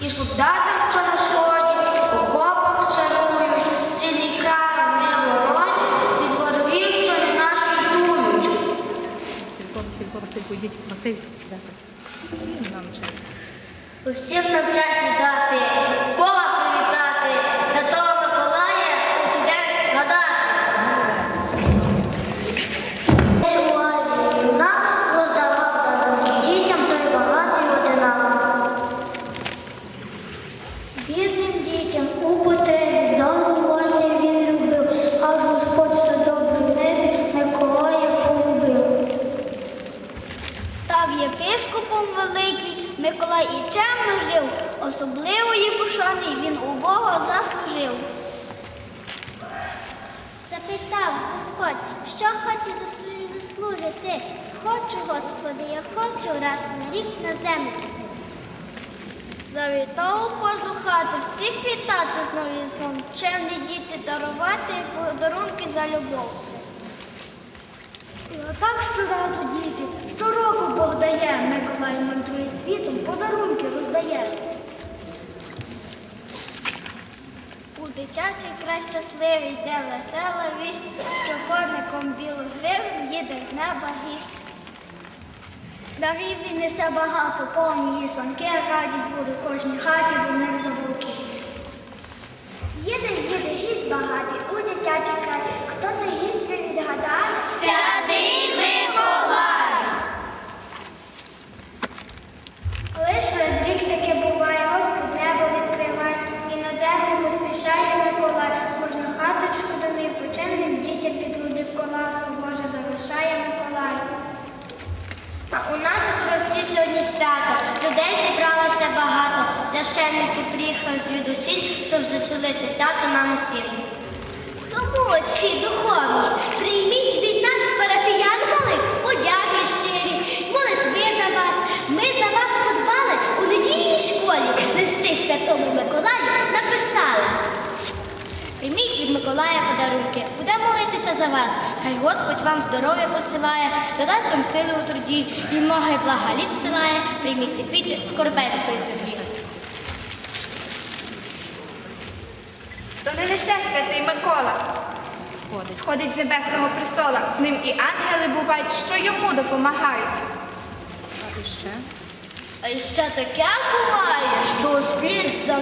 І солдатам, що на сході, в окопах чарують, рідний край не воронять, від ворогів, що не нас дують. Василько, Василько, йдіть, Василь. Всім нам честь. Усім нам честь віддати, Миколай і чемно жив, особливої пошани він у Бога заслужив. Запитав Господь, що хоче за свої заслуги ти? Хочу, Господи, я хочу раз на рік на землю. Завітав у кожну хату, всіх вітати з новим зном, чемні діти дарувати подарунки за любов. І отак щоразу діти, щороку Бог дає, Миколай мандрує світом, подарунки роздає. У дитячий край щасливий, де весела вість, що коником білу гривень їде з неба гість. Дарів він несе багато, повні її сонки, радість буде в кожній хаті, бо в них забуки. Їде, їде гість багатий у дитячий край. Хто цей гість ви відгадає? Святий Миколай! Лиш весь рік таке буває, Господь небо відкриває, і на землю поспішає Миколай. Кожну хаточку домівку, чимним дітям під груди в коласку Боже залишає Миколай. А у нас у коробці сьогодні свято. Людей зібралося багато. Священники приїхали звідусіль, щоб заселити свято нам усім. Тому отці духовні, прийміть від нас парафіян малих подяки щирі, молитви за вас. Ми за вас подбали у недільній школі. Листи Святому Миколаю написали. Прийміть від Миколая подарунки, буде молитися за вас. Хай Господь вам здоров'я посилає, додасть вам сили у труді і много й блага літ силає. Прийміть ці квіти з Корбецької землі. То не лише святий Микола сходить, сходить з небесного престола, з ним і ангели бувають, що йому допомагають. А ще? А ще таке буває, що слід за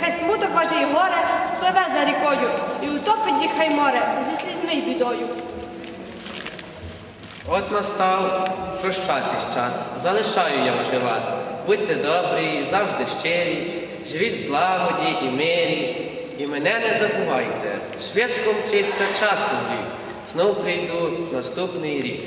Нехай смуток ваш і горе спливе за рікою, і утопить їх хай море зі слізьми й бідою. От настав прощатись час. Залишаю я вже вас. Будьте добрі, завжди щирі, живіть в злагоді і мирі. І мене не забувайте. Швидко мчиться часом вік. Знов прийду наступний рік.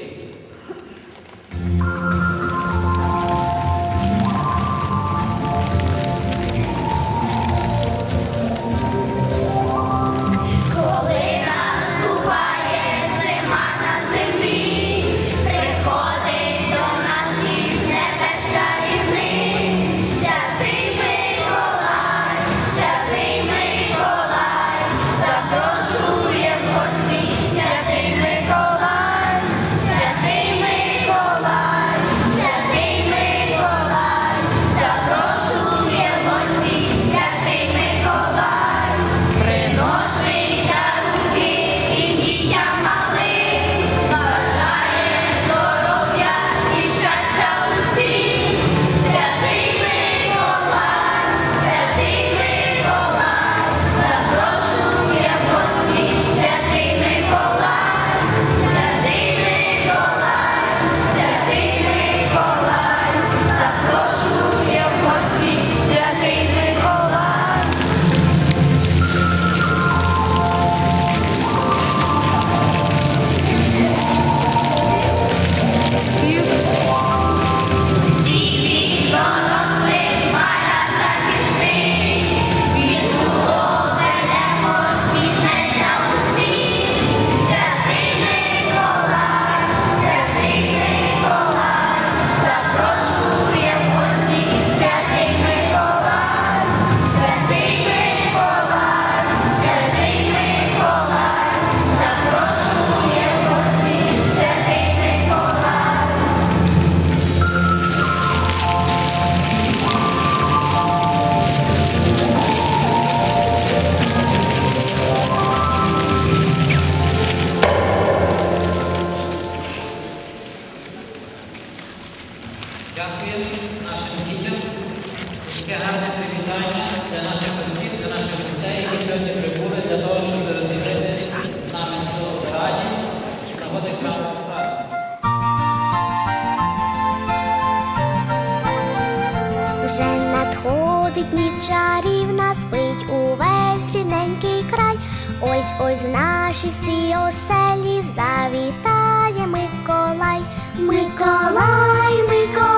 Ходить ніч чарівна, спить увесь рідненький край. Ось ось в наші всі оселі завітає Миколай, Миколай, Миколай.